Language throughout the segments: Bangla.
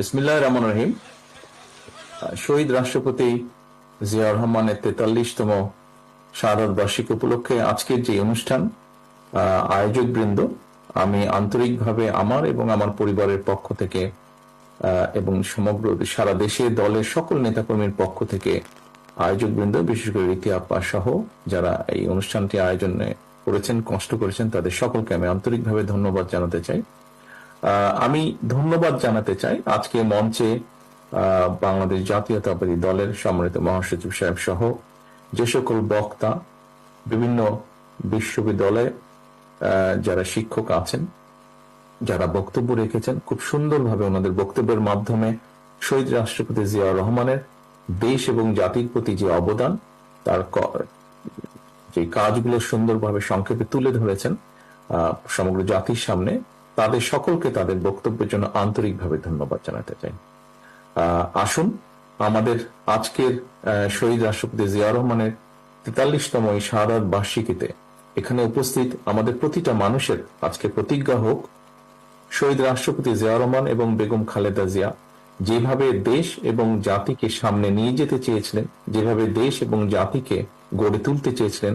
বিসমিল্লাহ রহমান রহিম। শহীদ রাষ্ট্রপতি জিয়াউর রহমানের তেতাল্লিশতম শারদ বার্ষিক উপলক্ষে আজকের যে অনুষ্ঠান আয়োজক বৃন্দ, আমি আন্তরিকভাবে আমার এবং আমার পরিবারের পক্ষ থেকে এবং সমগ্র সারা দেশে দলের সকল নেতাকর্মীর পক্ষ থেকে আয়োজক বৃন্দ, বিশেষ করে রীতি আপা সহ যারা এই অনুষ্ঠানটি আয়োজনে করেছেন, কষ্ট করেছেন, তাদের সকলকে আমি আন্তরিকভাবে ধন্যবাদ জানাতে চাই। আমি ধন্যবাদ জানাতে চাই আজকে মঞ্চে বাংলাদেশ জাতীয়তাবাদী দলের সম্মানিত মহাসচিব সাহেব সহ যে সকল বক্তা, বিভিন্ন বিশ্ববিদ্যালয়ে যারা শিক্ষক আছেন, যারা বক্তব্য রেখেছেন, খুব সুন্দরভাবে ওনাদের বক্তব্যের মাধ্যমে শহীদ রাষ্ট্রপতি জিয়াউর রহমানের দেশ এবং জাতির প্রতি যে অবদান, তার যে কাজগুলো সুন্দরভাবে সংক্ষেপে তুলে ধরেছেন সমগ্র জাতির সামনে তাদের সকলকে তাদের বক্তব্যের জন্য আন্তরিকভাবে ধন্যবাদ জানাতে চাই। আসুন, আমাদের আজকের শহীদ রাষ্ট্রপতি জিয়া রহমানের তেতাল্লিশতম এই শারদ বার্ষিকীতে এখানে উপস্থিত আমাদের প্রতিটা মানুষের আজকে প্রতিজ্ঞা হোক, শহীদ রাষ্ট্রপতি জিয়া রহমান এবং বেগম খালেদা জিয়া যেভাবে দেশ এবং জাতিকে সামনে নিয়ে যেতে চেয়েছিলেন, যেভাবে দেশ এবং জাতিকে গড়ে তুলতে চেয়েছিলেন,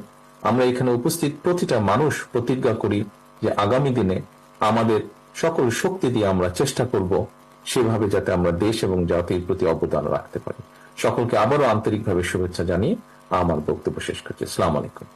আমরা এখানে উপস্থিত প্রতিটা মানুষ প্রতিজ্ঞা করি যে আগামী দিনে আমাদের সকল শক্তি দিয়ে আমরা চেষ্টা করব সেভাবে যাতে আমরা দেশ এবং জাতির প্রতি অবদান রাখতে পারি। সকলকে আবারও আন্তরিকভাবে শুভেচ্ছা জানিয়ে আমার বক্তব্য শেষ করছি। আসসালাম আলাইকুম।